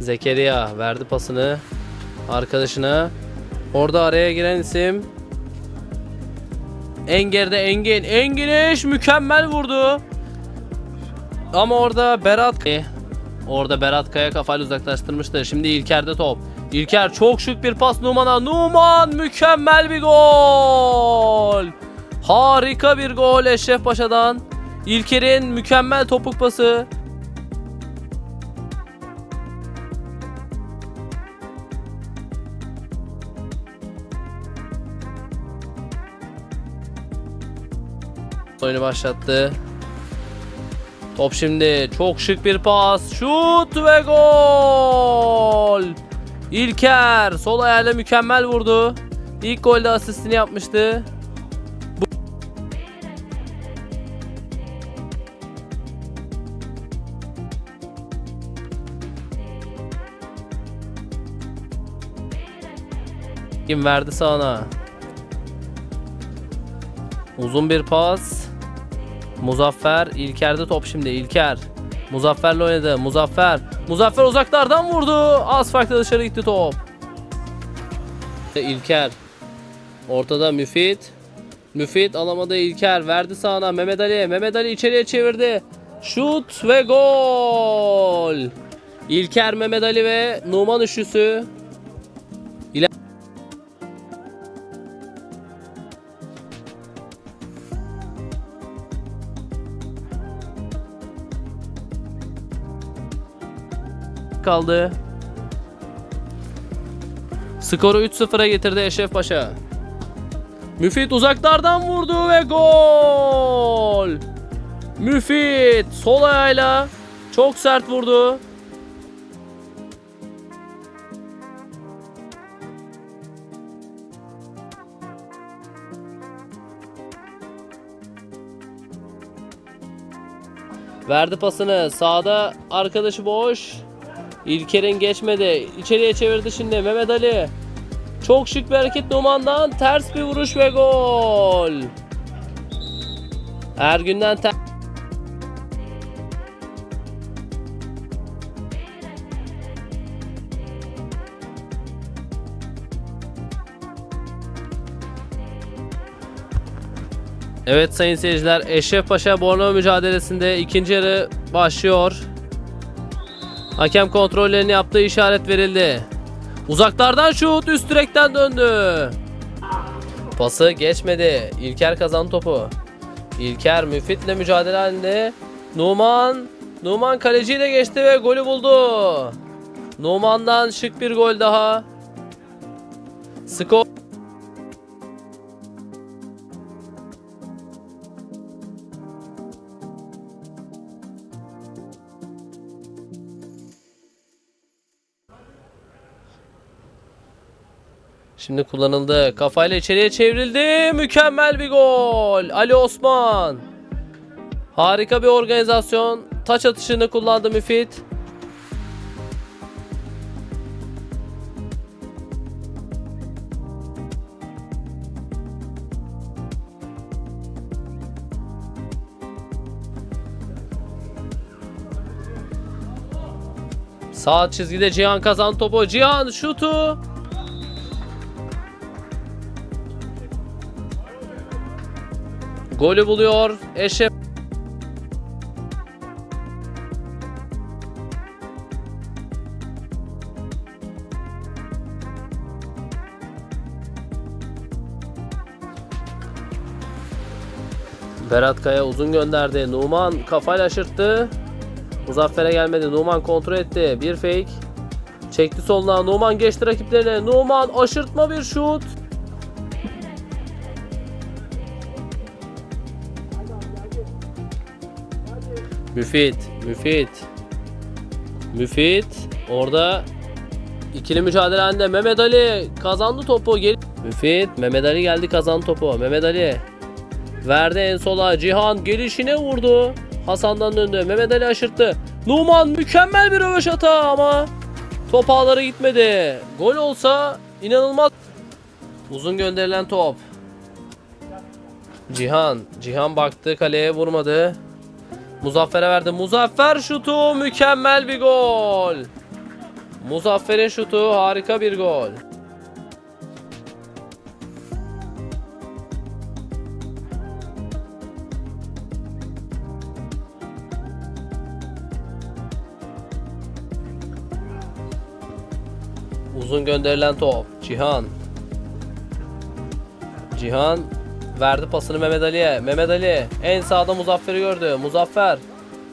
Zekeriya verdi pasını arkadaşına. Orada araya giren isim Enger'de Engin. Engin iş mükemmel vurdu. Ama orada Berat Orada Berat Kaya kafayla uzaklaştırmıştı. Şimdi İlker'de top. İlker çok şık bir pas Numan'a. Numan mükemmel bir gol. Harika bir gol Eşref Paşa'dan. İlker'in mükemmel topuk pası. Oyunu başlattı. Top şimdi çok şık bir pas. Şut ve gol. İlker sol ayağıyla mükemmel vurdu. İlk golde asistini yapmıştı. Kim verdi sağına? Uzun bir pas. Muzaffer İlker'de top şimdi İlker. Muzaffer'le oynadı. Muzaffer. Muzaffer uzaklardan vurdu. Az farklı dışarı gitti top. İlker. Ortada Müfit. Müfit alamadı İlker. Verdi sağına Mehmet Ali. Mehmet Ali içeriye çevirdi. Şut ve gol. İlker Mehmet Ali ve Numan üçlüsü. Kaldı. Skoru 3-0'a getirdi Eşref Paşa. Müfit uzaklardan vurdu ve gol. Müfit sol ayağıyla çok sert vurdu. Verdi pasını. Sağda arkadaşı boş. İlker'in geçmedi. İçeriye çevirdi şimdi Mehmet Ali. Çok şık bir hareket Numan'dan. Ters bir vuruş ve gol. Ergün'den ter Evet sayın seyirciler Eşref Paşa Bornova mücadelesinde ikinci yarı başlıyor. Hakem kontrollerini yaptığı işaret verildi. Uzaklardan şut üst direkten döndü. Pası geçmedi. İlker kazandı topu. İlker Müfit'le mücadele halinde. Numan Numan kaleciyle geçti ve golü buldu. Numan'dan şık bir gol daha. Skor Şimdi kullanıldı. Kafayla içeriye çevrildi. Mükemmel bir gol. Ali Osman. Harika bir organizasyon. Taç atışını kullandı Müfit. Sağ çizgide Cihan kazan topu. Cihan şutu. Golü buluyor. Eşref Berat Kaya uzun gönderdi. Numan kafayla aşırttı. Muzaffer'e gelmedi. Numan kontrol etti. Bir fake. Çekti soluna. Numan geçti rakiplerine. Numan aşırtma bir şut. Müfit, Müfit. Müfit orada ikili mücadele halinde Mehmet Ali kazandı topu. Geri... Müfit, Mehmet Ali geldi kazandı topu. Mehmet Ali verdi en sola. Cihan gelişine vurdu. Hasan'dan döndü. Mehmet Ali aşırttı. Numan mükemmel bir röveşata ama top ağlara gitmedi. Gol olsa inanılmaz. Uzun gönderilen top. Cihan, Cihan baktı kaleye vurmadı. Muzaffer'e verdi. Muzaffer şutu mükemmel bir gol. Muzaffer'in şutu harika bir gol. Uzun gönderilen top. Cihan. Cihan verdi pasını Mehmet Ali'ye. Mehmet Ali en sağda Muzaffer'i gördü. Muzaffer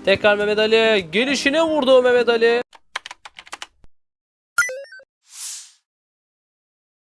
tekrar Mehmet Ali gelişine vurdu Mehmet Ali.